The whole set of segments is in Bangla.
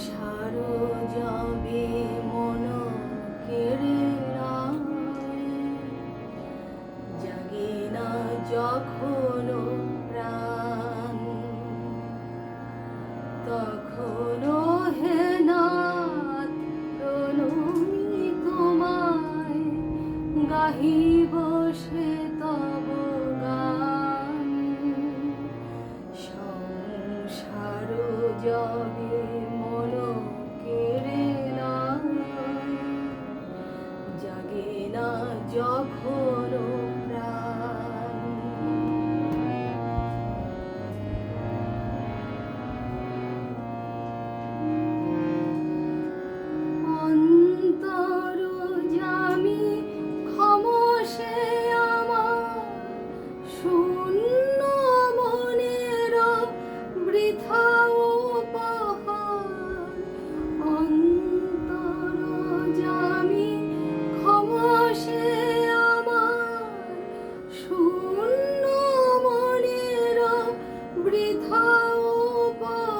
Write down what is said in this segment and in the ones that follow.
সংসার যাবে মন কেড়ে। জাগে না প্রাণ হে তোমায় গাহিব সে 啊，无波。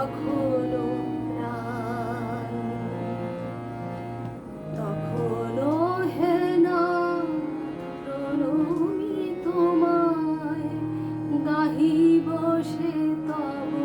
তখনো হে না প্রণমি তোমায় গাহিব সে তব